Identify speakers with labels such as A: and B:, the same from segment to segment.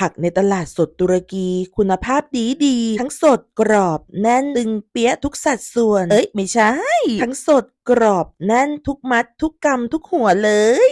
A: ผักในตลาดสดตุรกี คุณภาพดีดี ทั้งสดกรอบ แน่นตึงเปี้ยะทุกสัดส่วน เอ้ยไม่ใช่ ทั้งสดกรอบแน่นทุกมัดทุกกำทุกหัวเลย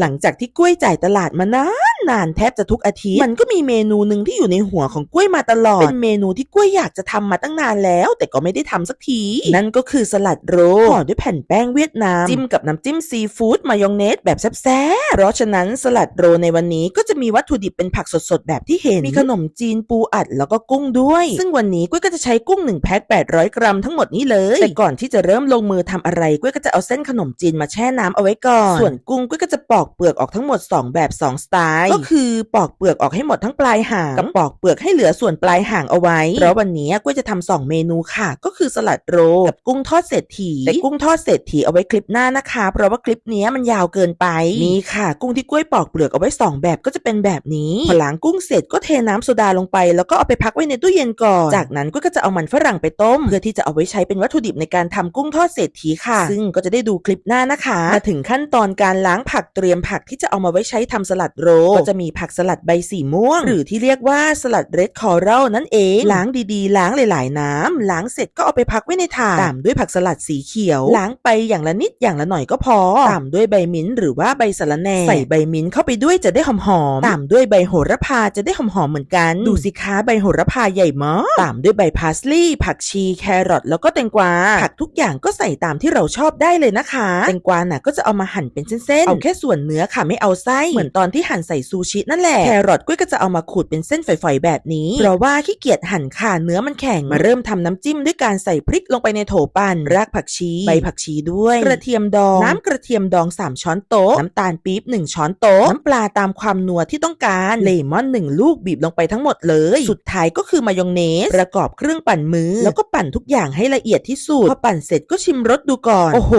A: หลังจากที่กล้วยจ่ายตลาดมานานนานแทบจะทุกอาทิตย์ มันก็มีเมนูหนึ่งที่อยู่ในหัวของกล้วยมาตลอด เป็นเมนูที่กล้วยอยากจะทำมาตั้งนานแล้ว แต่ก็ไม่ได้ทำสักที นั่นก็คือสลัดโรลห่อด้วยแผ่นแป้งเวียดนาม จิ้มกับน้ำจิ้มซีฟู้ดมายองเนสแบบแซ่บๆเพราะฉะนั้นสลัดโรลในวันนี้ก็จะมีวัตถุดิบเป็นผักสดๆแบบที่เห็น มีขนมจีนปูอัดแล้วก็กุ้งด้วย ซึ่งวันนี้กล้วยก็จะใช้กุ้ง1แพ็ค800 กรัมทั้งหมดนี้เลย แต่ก่อนที่จะเริ่มลงมือทำอะไรกล้วยก็จะเอาเส้นขนมจีนมาแช่น้ำเอาไว้ก่อน ส่วนกุ้งกล้วยก็จะปอกเปลือกออกทั้งหมด 2 แบบ 2 สไตล์ ก็คือปอกเปลือกออกให้หมดทั้งปลายหางกับปอกเปลือกให้เหลือส่วนปลายหางเอาไว้เพราะวันนี้กล้วยจะทำสองเมนูค่ะ ก็คือสลัดโรลกับกุ้งทอดเศรษฐีแต่กุ้งทอดเศรษฐีเอาไว้คลิปหน้านะคะ เพราะว่าคลิปนี้มันยาวเกินไปนี่ค่ะ กุ้งที่กล้วยปอกเปลือกเอาไว้สองแบบก็จะเป็นแบบนี้พอล้างกุ้งเสร็จก็เทน้ำโซดาลงไป แล้วก็เอาไปพักไว้ในตู้เย็นก่อน จากนั้นก็จะเอามันฝรั่งไปต้ม เพื่อที่จะเอาไว้ใช้เป็นวัตถุดิบในการทำกุ้งทอดเศรษฐีค่ะ ซึ่งก็จะได้ดูคลิปหน้านะคะมาถึงขั้นตอนการล้างผักเตรียมผักที่จะเอามาไว้ใช้ทำสลัดโรลก็จะมีผักสลัดใบสีม่วง หรือที่เรียกว่าสลัดเรดคอรัลนั่นเองล้างดีๆ ล้างหลายๆ น้ำล้างเสร็จก็เอาไปพักไว้ในถาดตามด้วยผักสลัดสีเขียว ล้างไปอย่างละนิดอย่างละหน่อยก็พอตามด้วยใบมิ้นท์หรือว่าใบสะระแหน่ใส่ใบมิ้นท์เข้าไปด้วยจะได้หอมๆตามด้วยใบโหระพาจะได้หอมๆเหมือนกัน ดูสิคะใบโหระพาใหญ่มากตามด้วยใบพาสลีย์ผักชีแครอทแล้วก็แตงกวาผักทุกอย่างก็ใส่ตามที่เราชอบได้เลยนะคะแตงกวาน่ะก็จะเอามาหั่นเป็นเส้นๆเอาแค่ส่วนเนื้อค่ะไม่เอาไส้เหมือนตอนที่หั่นใส่ซูชินั่นแหละแครอทกุ้ยก็จะเอามาขูดเป็นเส้นฝอยๆแบบนี้เพราะว่าขี้เกียจหั่นค่ะเนื้อมันแข็งมาเริ่มทำน้ำจิ้มด้วยการใส่พริกลงไปในโถปั่นรากผักชีใบผักชีด้วย กระเทียมดองน้ำกระเทียมดอง 3 ช้อนโต๊ะน้ำตาลปี๊บ1 ช้อนโต๊ะน้ำปลาตามความนัวที่ต้องการเลมอน 1 ลูกบีบลงไปทั้งหมดเลย สุดท้ายก็คือมายองเนสประกอบเครื่องปั่นมือ แล้วก็ปั่นทุกอย่างให้ละเอียดที่สุดพอปั่นเสร็จก็ชิมรสดูก่อน โอ้โห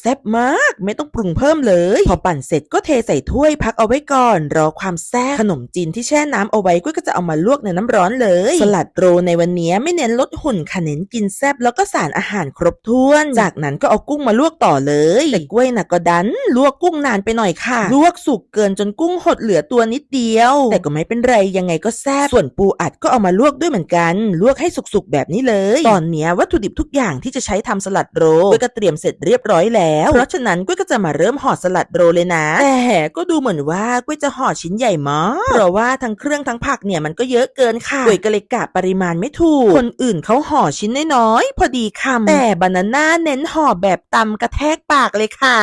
A: แซ่บมาก ไม่ต้องปรุงเพิ่มเลย พอปั่นเสร็จก็เทใส่ถ้วยพักเอาไว้ก่อน รอความแซ่บขนมจีนที่แช่น้ำเอาไว้ก็จะเอามาลวกในน้ำร้อนเลย สลัดโรในวันนี้ไม่เน้นลดหุ่นค่ะเน้นกินแซ่บแล้วก็สารอาหารครบถ้วน จากนั้นก็เอากุ้งมาลวกต่อเลยแต่กล้วยน่ะก็ดัน ลวกกุ้งนานไปหน่อยค่ะ ลวกสุกเกินจนกุ้งหดเหลือตัวนิดเดียว แต่ก็ไม่เป็นไรยังไงก็แซ่บส่วนปูอัดก็เอามาลวกด้วยเหมือนกัน ลวกให้สุกๆแบบนี้เลย ตอนนี้วัตถุดิบทุกอย่างที่จะใช้ทำสลัดโรก็เตรียมเสร็จเรียบร้อยแล้ว เพราะฉะนั้นกล้ยก็จะมาเริ่มห่อสลัดโรเลยนะ แต่ก็ดูเหมือนว่ากล้ยจะห่อชิ้นใหญ่มากเพราะว่าทั้งเครื่องทั้งผักเนี่ยมันก็เยอะเกินค่ะกล้วยก็เลยกะปริมาณไม่ถูก คนอื่นเขาห่อชิ้นน้อยๆพอดีคำแต่บานาน่าเน้นห่อแบบตำกระแทกปากเลยค่ะ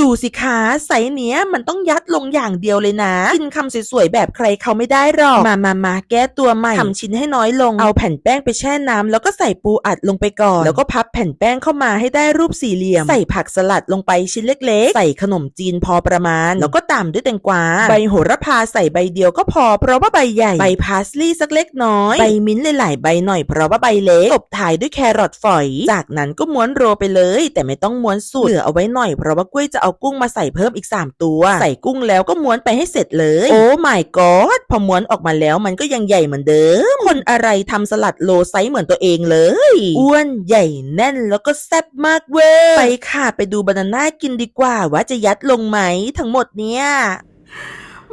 A: ดูสิคะไซส์เนี้ยมันต้องยัดลงอย่างเดียวเลยนะกินคำสวยๆแบบใครเขาไม่ได้หรอกมามามาแก้ตัวใหม่ทำชิ้นให้น้อยลงเอาแผ่นแป้งไปแช่น้ำแล้วก็ใส่ปูอัดลงไปก่อน แล้วก็พับแผ่นแป้งเข้ามาให้ได้รูปสี่เหลี่ยม ใส่ผักสลัดลงไปชิ้นเล็กๆ ใส่ขนมจีนพอประมาณ แล้วก็ตามด้วยแตงกวา ใบโหระพาใส่ใบเดียวก็พอ เพราะว่าใบใหญ่ ใบพาสลีย์สักเล็กน้อย ใบมิ้นท์หลายๆใบหน่อยเพราะว่าใบเล็ก ตบท้ายด้วยแครอทฝอย จากนั้นก็ม้วนโรลไปเลย แต่ไม่ต้องม้วนสุด เหลือเอาไว้หน่อยเพราะว่ากล้วยจะเอากุ้งมาใส่เพิ่มอีก 3 ตัว ใส่กุ้งแล้วก็ม้วนไปให้เสร็จเลย โอ้ my god พอม้วนออกมาแล้วมันก็ยังใหญ่เหมือนเดิม คนอะไรทำสลัดโลไซส์เหมือนตัวเองเลย อ้วนใหญ่แน่นแล้วก็แซ่บมากเว้ยไปค่ะไปดูบานาน่ากินดีกว่าว่าจะยัดลงไหมทั้งหมดเนี่ย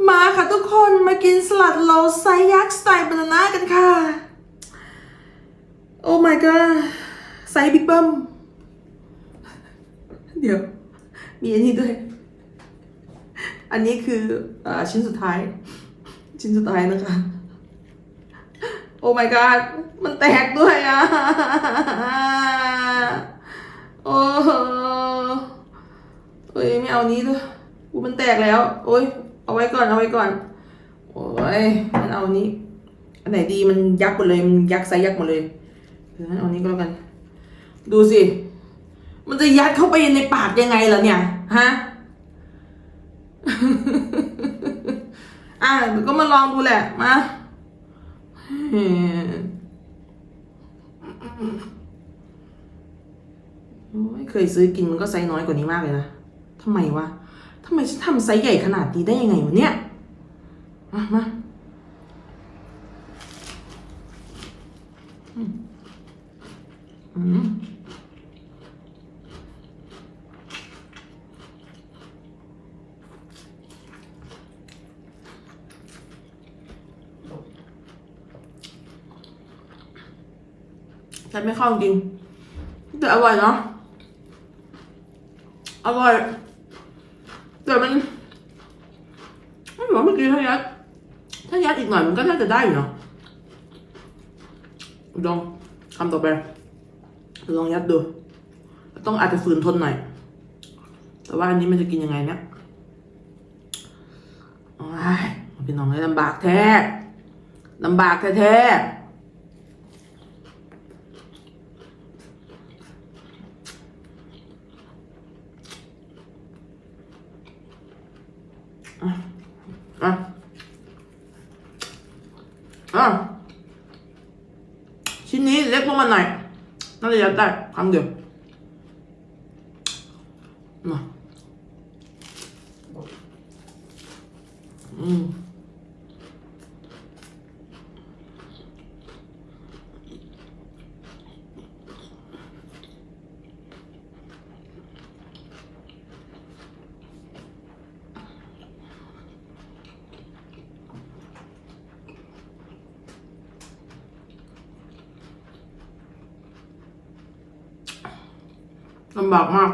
B: มาค่ะทุกคนมากินสลัดโลไซส์ยักษ์สไตล์บานาน่ากันค่ะ โอ้ my god ไซส์บิ๊กเบิ้มเดี๋ยว มีอันนี้ด้วย อันนี้คืออาชิ้นสุดท้าย ชิ้นสุดท้ายนะคะ โอ้ my god มันแตกด้วยอะ โอ้เอ้ยไม่เอานี้ด้วยกูมันแตกแล้ว โอ้ยเอาไว้ก่อนเอาไว้ก่อน โอ้ยมันเอานี้ อันไหนดีมันยักษ์หมดเลยมันยักษ์ไซส์ยักษ์หมดเลยเดี๋ยวงั้นเอานี้ก็แล้วกัน ดูสิ มันจะยัดเข้าไปในปากยังไงล่ะเนี่ยฮะอะก็มาลองดูแหละมา เคยซื้อกินมันก็ไซส์น้อยกว่านี้มากเลยนะทำไมวะทำไมฉันทำไซส์ใหญ่ขนาดนี้ได้ยังไงวะเนี่ยมามาฉันไม่เข้าจริงแต่อร่อยเนาะ ร่อยแต่มันไม่รู้ว่าเมื่อกี้ถ้ายัดถ้ายัดอีกหน่อยมันก็น่าจะได้อยู่เนาะลองคำต่อไปลองยัดดู ต้องอาจจะฝืนทนหน่อย แต่ว่าอันนี้มันจะกินยังไงเนี่ยโอ้ยพี่น้องเลยลำบากแท้ลำบากแท้ๆ อะอะชิ้นนี้เล็กลงมาหน่อยน่าจะยัดได้คำเดียวมาอืม ลำบากมาก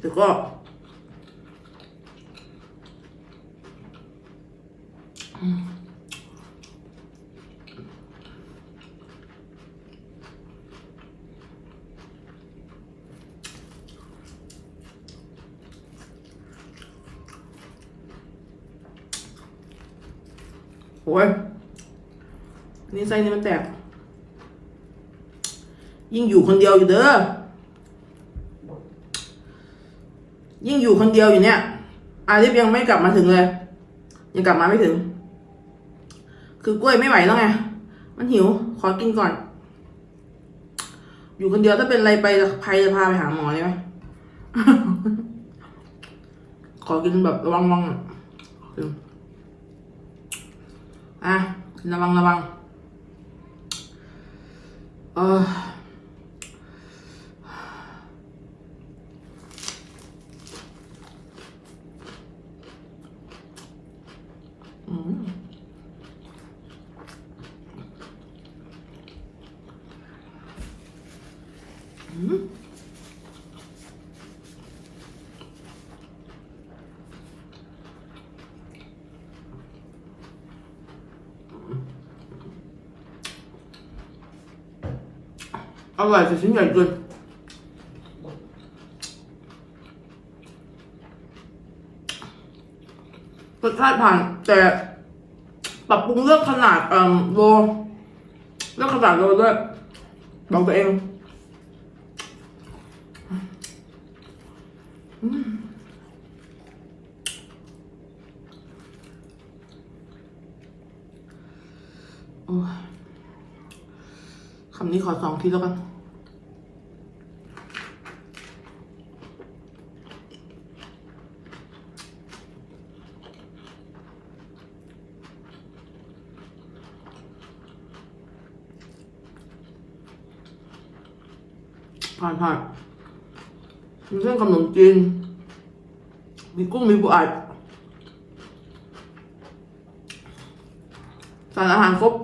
B: แต่ก็ โอ้ยนี่ไส้นี่มันแตก ยิ่งอยู่คนเดียวอยู่เด้อ ยิ่งอยู่คนเดียวอยู่เนี่ย อาลิฟยังไม่กลับมาถึงเลย ยังกลับมาไม่ถึง คือกล้วยไม่ไหวแล้วไง มันหิว ขอกินก่อน อยู่คนเดียวถ้าเป็นอะไรไปภัยจะพาไปหาหมอเลยไหมขอกินแบบระวังระวังๆหน่อยอะระวังระวังเออ อร่อยแต่ชิ้นใหญ่เกินรสชาติผ่านแต่ปรับปรุงเรื่องขนาดเอ่อโลเรื่องขนาดโลด้วยบอกตัวเองอืมโอ้ย คำนี้ขอสองทีแล้วกันผ่านผ่านมีเส้นขนมจีน มีกุ้ง มีปูอัดสารอาหารครบ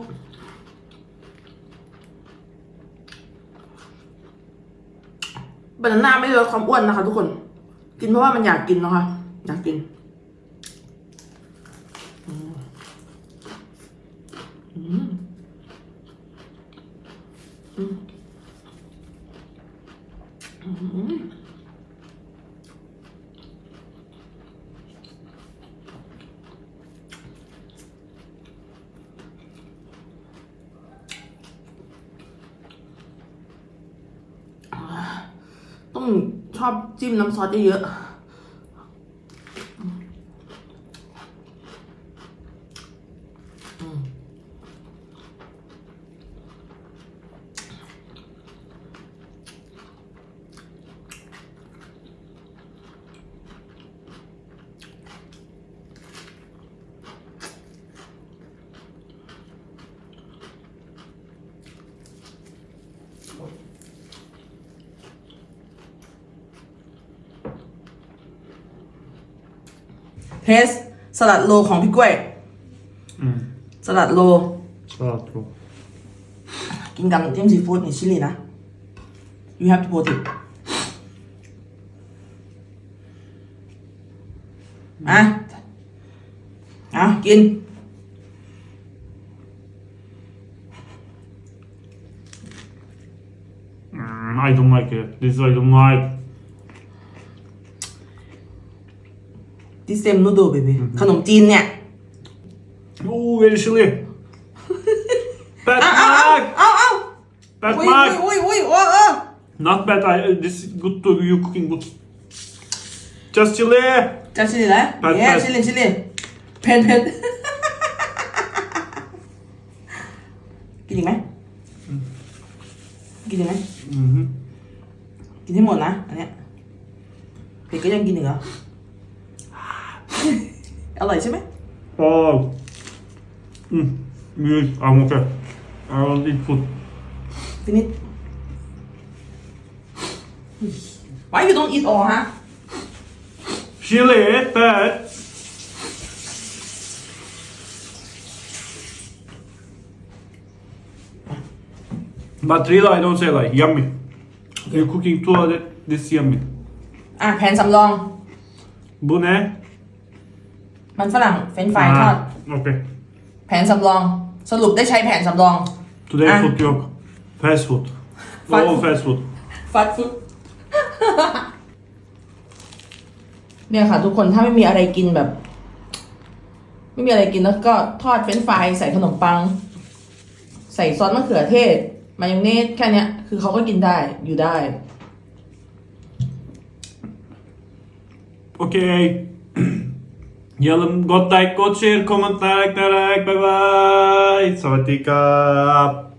B: แต่หน้าไม่ได้ลดความอ้วนนะคะทุกคน กินเพราะว่ามันอยากกินนะคะ อยากกินอืมอืมอืมอืมต้อง ชอบจิ้มน้ำซอสเยอะๆ สสลัดโลของพี่กล้วย
C: Mm.
B: สลัดโล
C: Salat då.
B: กิกินกับน้ำจิ้มซีฟู้ดนี่ชิลลี่นะ you have to put it มาเอากิน
C: Mm, I don't like it. This I don't like.
B: This same noodle baby ขนมจีนเนี่ย
C: Oh, very chili. Bad
B: เอาเอา
C: Mark!
B: เอาเอา
C: Bad
B: อุ้ย
C: Mark!
B: อุ้ยอุ้ยอุ้ยเออเออ
C: Not bad. I, uh, this is good to you cooking good. Just chili.
B: จะชิลลี่แล้ว
C: ผัด
B: เย้
C: ผัด
B: ชิลลี่ชิลลี่เผ็ดเผ็ดกินอีกไหมกินอีกไหม
C: Mm-hmm.
B: กินให้หมดนะ อันเนี้ยเผ็ดก็ยังกินอีกเหรอ อร่อยใช่ไหม
C: Oh. Mm. Good. I'm okay. I will eat food.
B: ฟินิช Why you don't eat all ฮะ
C: Chili, bad. But really, I don't say like yummy. You're cooking too other this yummy.
B: อะแผนสำรอง
C: Bu ne?
B: มันฝรั่งเฟรนช์ฟรายทอด
C: Ah, okay.
B: แผนสำรอง สรุปได้ใช้แผนสำรอง
C: Today
B: Ah.
C: food yok. Fast food.
B: Fast
C: All
B: food.
C: fast food.
B: ฟัดฟุตเนี่ยค่ะ ทุกคนถ้าไม่มีอะไรกินแบบ ไม่มีอะไรกินแล้วก็ทอดเฟรนช์ฟรายใส่ขนมปัง ใส่ซอสมะเขือเทศ มายองเนสแค่เนี้ย คือเขาก็กินได้อยู่ได้
C: Okej. Yalım Gott like, Gott share, comment like, like, bye bye. Sawatika.